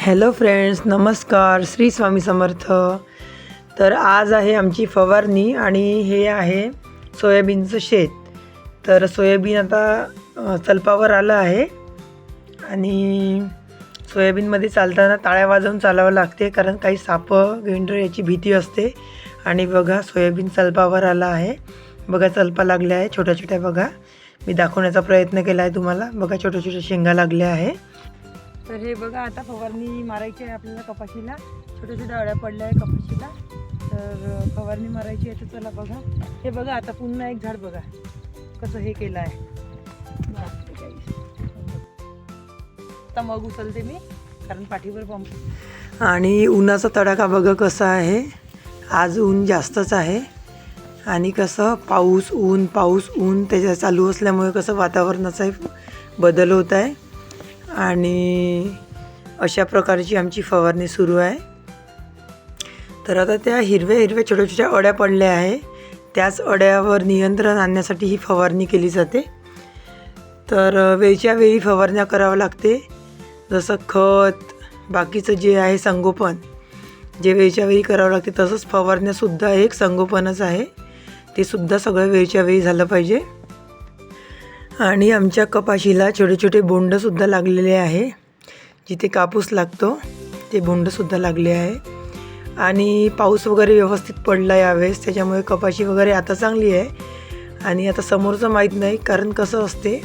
Hello friends नमस्कार श्री स्वामी समर्थ. तर आज आहे आमची फवारणी आणि हे आहे सोयाबीनचं शेत. तर सोयाबीन आता चलपावर आलं आहे आणि सोयाबीनमध्ये चालताना टाळ्या वाजवून चालावं लागते कारण काही सापं गेंडर याची भीती असते. आणि बघा सोयाबीन चलपावर आला आहे. बघा चलपा लागल्या आहे छोट्या छोट्या बघा. मी दाखवण्याचा प्रयत्न केला आहे तुम्हाला. बघा छोट्या छोट्या शेंगा लागल्या आहे. तर हे बघा आता फवारणी मारायची आहे आपल्याला कपाशीला. छोट्या छोट्या अळ्या पडल्या आहे कपाशीला. तर फवारणी मारायची आहे तर चला बघा. हे बघा आता पुन्हा एक झाड बघा. कसं हे केलं आहे. आता मग उचलते मी कारण पाठीवर पंप आणि उन्हाचा तडाखा बघा कसा आहे. आज ऊन जास्तच आहे. आणि कसं पाऊस ऊन पाऊस ऊन त्याच्या चालू असल्यामुळे कसं वातावरणाचाही बदल होत आहे. आणि अशा प्रकारची आमची फवारणी सुरू आहे. तर आता त्या हिरव्या हिरव्या छोट्या छोट्या अड्या पडल्या आहे. त्याच अड्यावर नियंत्रण आणण्यासाठी ही फवारणी केली जाते. तर वेळच्या वेळी फवारण्या करावं लागते. जसं खत बाकीचं जे आहे संगोपन जे वेळच्या वेळी करावं लागते तसंच फवारण्यासुद्धा एक संगोपनच आहे. ते सुद्धा सगळं वेळच्या वेळी झालं पाहिजे. आणि आमच्या कपाशीला छोटे छोटे बोंडसुद्धा लागलेले आहे. जिथे कापूस लागतो ते बोंडसुद्धा लागले आहे. आणि पाऊस वगैरे व्यवस्थित पडला यावेळेस त्याच्यामुळे कपाशी वगैरे आता चांगली आहे. आणि आता समोरचं माहीत नाही कारण कसं असते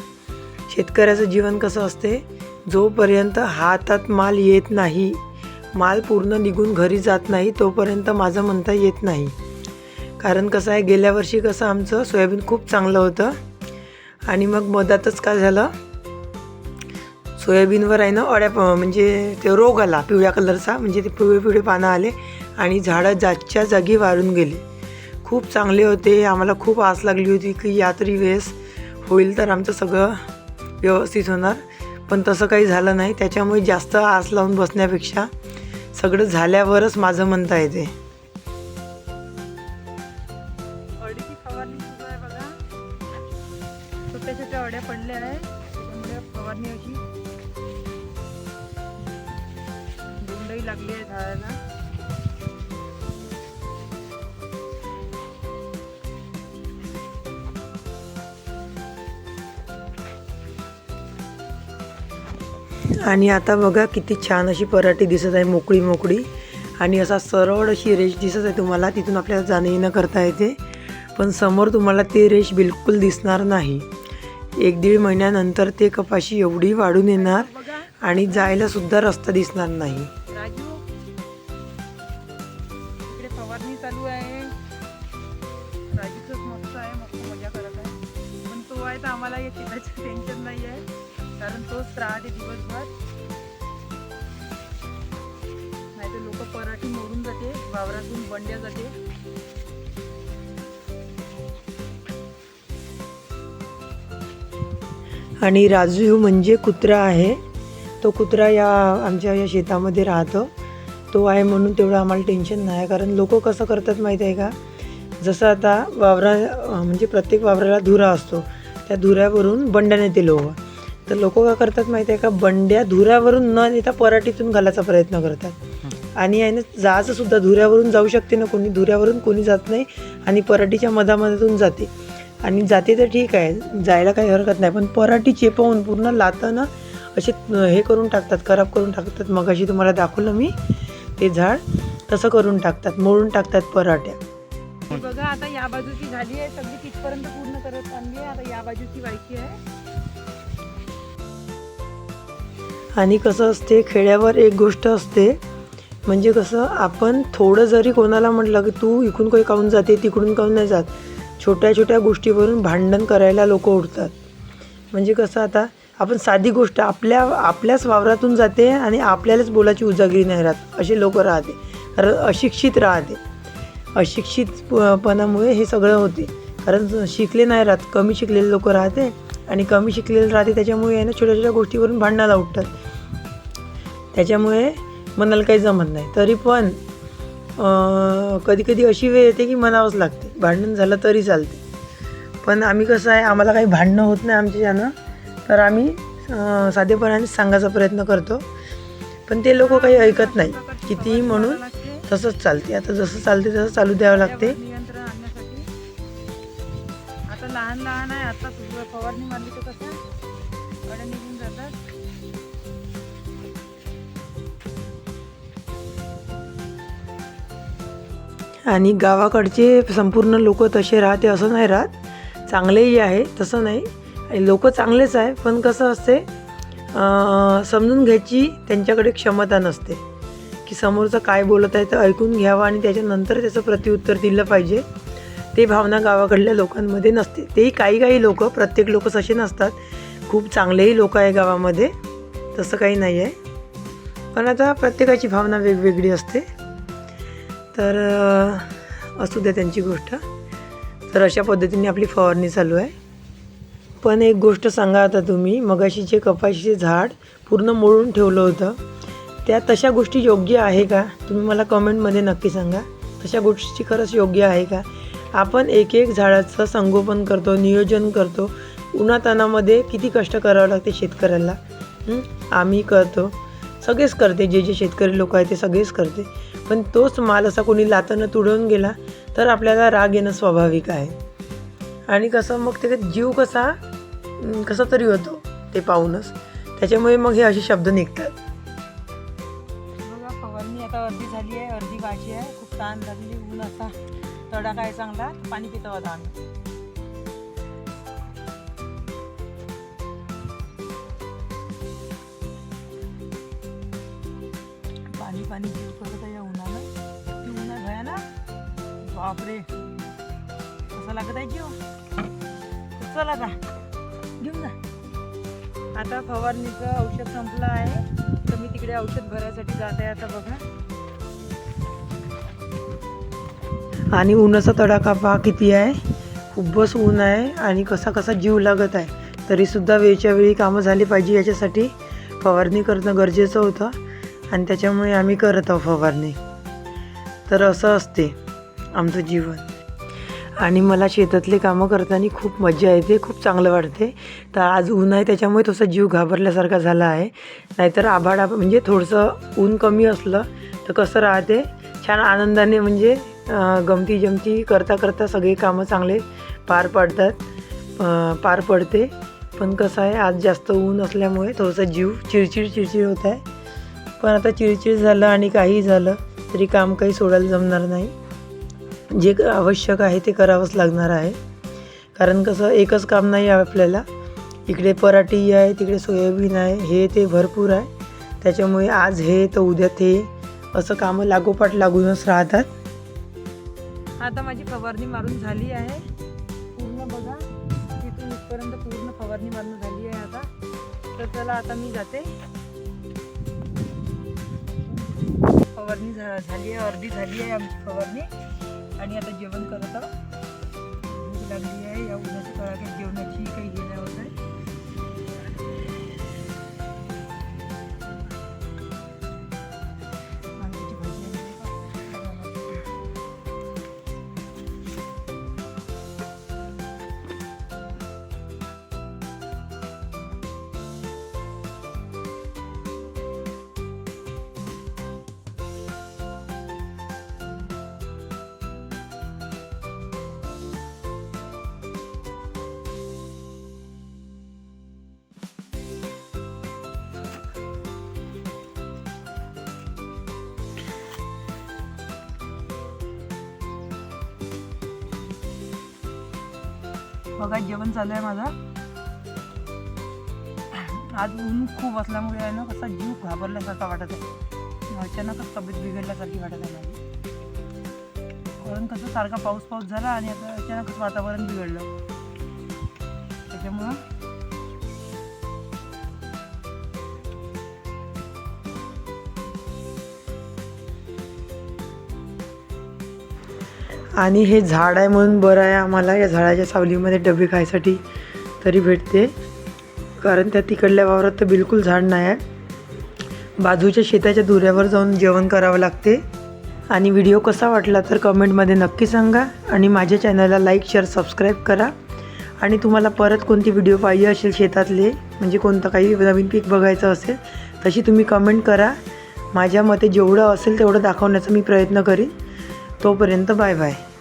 शेतकऱ्याचं जीवन कसं असते जोपर्यंत हातात माल येत नाही माल पूर्ण निघून घरी जात नाही तोपर्यंत माझं म्हणता येत नाही. कारण कसं आहे गेल्या वर्षी कसं आमचं सोयाबीन खूप चांगलं होतं. आणि मग मधातच काय झालं? सोयाबीनवर आहे ना अड्या प- म्हणजे ते रोग आला पिवळ्या कलरचा म्हणजे ते पिवळे पिवळे पानं आले आणि झाडं जागच्या जागी वाळून गेले. खूप चांगले होते आम्हाला खूप आस लागली होती की या तरी वेळेस होईल तर आमचं सगळं व्यवस्थित होणार. पण तसं काही झालं नाही त्याच्यामुळे जास्त आस लावून बसण्यापेक्षा सगळं झाल्यावरच माझं म्हणता येते. आणि आता बघा किती छान अशी पराठी दिसत आहे मोकळी मोकळी. आणि असा सरळ अशी रेष दिसत आहे तुम्हाला तिथून आपल्याला जाणं येणं करता येते. पण समोर तुम्हाला ते रेष बिलकुल दिसणार नाही. एक दीड महिन्यानंतर ते कपाशी एवढी वाढून येणार आणि जायला सुद्धा रस्ता दिसणार नाही. फवारणी चालू आहे. राजूच मस्त आहे मस्त मजा करत आहे. पण तो आहे तर आम्हाला या शेताचं टेन्शन नाही आहे कारण तोच त्रास दिवसभर. नाही तर लोक पराठी मोडून जाते वावरातून बंड्या जाते. आणि राजू म्हणजे कुत्रा आहे. तो कुत्रा या आमच्या या शेतामध्ये राहतो. तो आहे म्हणून तेवढं आम्हाला टेन्शन नाही कारण लोक कसं करतात माहीत आहे का? जसं आता वावरा म्हणजे प्रत्येक वावराला धुरा असतो. त्या धुऱ्यावरून बंड्या नेते लोक. तर लोक काय करतात माहीत आहे का? बंड्या धुऱ्यावरून न नेता पराठीतून घालायचा प्रयत्न करतात. आणि आहे ना जायचं सुद्धा धुऱ्यावरून जाऊ शकते ना कोणी? धुऱ्यावरून कोणी जात नाही आणि पराठीच्या मधामधातून जाते. आणि जाते तर ठीक आहे जायला काही हरकत नाही पण पराठी चेपवून पूर्ण लातानं असे हे करून टाकतात खराब करून टाकतात. मग अशी तुम्हाला दाखवलं मी ते झाड तसं करून टाकतात मोडून टाकतात पराठ्या. ही बघा आता या बाजूची झाली आहे सगळी तिथपर्यंत पूर्ण करत आणली आहे आता या बाजूची व्हायची आहे. आणि कसं असते खेड्यावर एक गोष्ट असते म्हणजे कसं आपण थोडं जरी कोणाला म्हटलं की तू इकडून काही काऊन जाते तिकडून काऊन नाही जात. छोट्या छोट्या गोष्टीवरून भांडण करायला लोक उठतात म्हणजे कसं आता आपण साधी गोष्ट आपल्या आपल्याच वावरातून जाते आणि आपल्यालाच बोलायची उजागिरी नाही राहत असे लोक राहते. कारण अशिक्षित राहते. अशिक्षित प- पणामुळे हे सगळं होते. कारण शिकले नाही राहत कमी शिकलेले लोक राहते. आणि कमी शिकलेलं राहते त्याच्यामुळे आहे ना छोट्या छोट्या गोष्टीवरून भांडणाला उठतात. त्याच्यामुळे मनाला काही जमत नाही. तरी पण कधी कधी अशी वेळ येते की म्हणावंच लागते. भांडण झालं तरी चालते. पण आम्ही कसं आहे आम्हाला काही भांडणं होत नाही आमच्याच्यानं तर आम्ही साधेपणाने सांगायचा प्रयत्न करतो. पण ते लोक काही ऐकत नाही. कितीही म्हणून तसंच चालते. आता जसं चालते तसं चालू द्यावं लागते. लहान लहान आहे. आता तुझं फवारणी मारली तर कसं? अडे निघून जातात. आणि गावाकडचे संपूर्ण लोक तसे राहते असं नाही राहत. चांगलेही आहे तसं नाही. लोक चांगलेच आहे पण कसं असते समजून घ्यायची त्यांच्याकडे क्षमता नसते. की समोरचं काय बोलत आहे तर ऐकून घ्यावं आणि त्याच्यानंतर त्याचं प्रत्युत्तर दिलं पाहिजे. ते भावना गावाकडल्या लोकांमध्ये नसते. तेही काही काही लोक प्रत्येक लोक तसे नसतात. खूप चांगलेही लोक आहे गावामध्ये. तसं काही नाही आहे. पण आता प्रत्येकाची भावना वेगवेगळी असते. तर असू द्या त्यांची गोष्ट. तर अशा पद्धतीने आपली फवारणी चालू आहे. पण एक गोष्ट सांगा आता तुम्ही. मगाशीचे कपाशीचे झाड पूर्ण मोडून ठेवलं होतं. त्या तशा गोष्टी योग्य आहे का? तुम्ही मला कमेंटमध्ये नक्की सांगा. तशा गोष्टी खरंच योग्य आहे का? आपण एक एक झाडाचं संगोपन करतो नियोजन करतो. उन्हातानामध्ये किती कष्ट करावं लागते शेतकऱ्याला? आम्ही करतो. सगळेच करते. जे जे शेतकरी लोक आहेत ते सगळेच करते. पण तोच माल असा कोणी लातानं तुडवून गेला तर आपल्याला राग येणं स्वाभाविक आहे. आणि कसं मग ते जीव कसा कसा तरी होतो ते पाहूनच. त्याच्यामुळे मग हे असे शब्द निघतात. बघा फवारणी आता अर्धी झाली आहे. अर्धी बाकी आहे. खूप ताण लागली. ऊन असा तडाखा आहे चांगला? पाणी पितो आता आम्ही. पाणी पाणी जीव करत आहे या उन्हानं. उन्हा भया ना? बापरे. कसं लागत आहे जीव? चल आता घेऊन जा. आता फवारणीचं औषध संपलं आहे. तर मी तिकडे औषध भरायसाठी जात आहे आता बघा. आणि उन्हाचा तडाखा पहा किती आहे. खूपच ऊन आहे आणि कसा कसा जीव लागत आहे. तरीसुद्धा वेळच्या वेळी कामं झाली पाहिजे याच्यासाठी फवारणी करणं गरजेचं होतं आणि त्याच्यामुळे आम्ही करत आहोत फवारणी. तर असं असते आमचं जीवन. आणि मला शेतातले कामं करताना खूप मजा येते खूप चांगलं वाटते. तर आज ऊन आहे त्याच्यामुळे थोडासा जीव घाबरल्यासारखा झाला आहे. नाहीतर आभाळ म्हणजे थोडंसं ऊन कमी असलं तर कसं राहते. छान आनंदाने म्हणजे गमती जमती करता करता सगळे कामं चांगले पार पाडतात. पार पडते. पण कसं आहे आज जास्त ऊन असल्यामुळे थोडंसं जीव चिडचिड चिडचिड होत आहे. पण आता चिडचिड झालं आणि काही झालं तरी काम काही सोडायला जमणार नाही. जे आवश्यक आहे ते करावंच लागणार आहे. कारण कसं एकच काम नाही आहे आपल्याला. इकडे पराठी आहे तिकडे सोयाबीन आहे हे ते भरपूर आहे. त्याच्यामुळे आज हे तर उद्या ते असं कामं लागोपाठ लागूनच राहतात. आता माझी फवारणी मारून झाली आहे. पूर्ण बघा तिथून इथपर्यंत पूर्ण फवारणी मारून झाली आहे आता. तर चला आता मी जाते. फवारणी झा- झाली आहे अर्धी झाली आहे आमची फवारणी. आणि आता जेवण करत आहोत. लागली आहे या उन्हाच्या काळात जेवणाची काही गेल्या नाही होत आहे. बघा जेवण चालू आहे माझं. आज ऊन खूप असल्यामुळे आहे ना कसा जीव घाबरल्यासारखा वाटत आहे. अचानकच तब्येत बिघडल्यासारखी वाटत आहे माझी. कारण कसं सारखा पाऊस पाऊस झाला आणि आता अचानकच वातावरण बिघडलं. त्याच्यामुळं आणि हे झाड आहे म्हणून बरं आहे आम्हाला. या झाडाच्या सावलीमध्ये डबे खायसाठी तरी भेटते. कारण त्या तिकडल्या वावरात तर बिलकुल झाड नाही आहे. बाजूच्या शेताच्या दुऱ्यावर जाऊन जेवण करावं लागते. आणि व्हिडिओ कसा वाटला तर कमेंटमध्ये नक्की सांगा. आणि माझ्या चॅनलला लाईक शेअर सबस्क्राईब करा. आणि तुम्हाला परत कोणती व्हिडिओ पाहिजे असेल शेतातले म्हणजे कोणतं काही नवीन पीक बघायचं असेल तशी तुम्ही कमेंट करा. माझ्या मते जेवढं असेल तेवढं दाखवण्याचा मी प्रयत्न करीन. तोपर्यंत बाय बाय.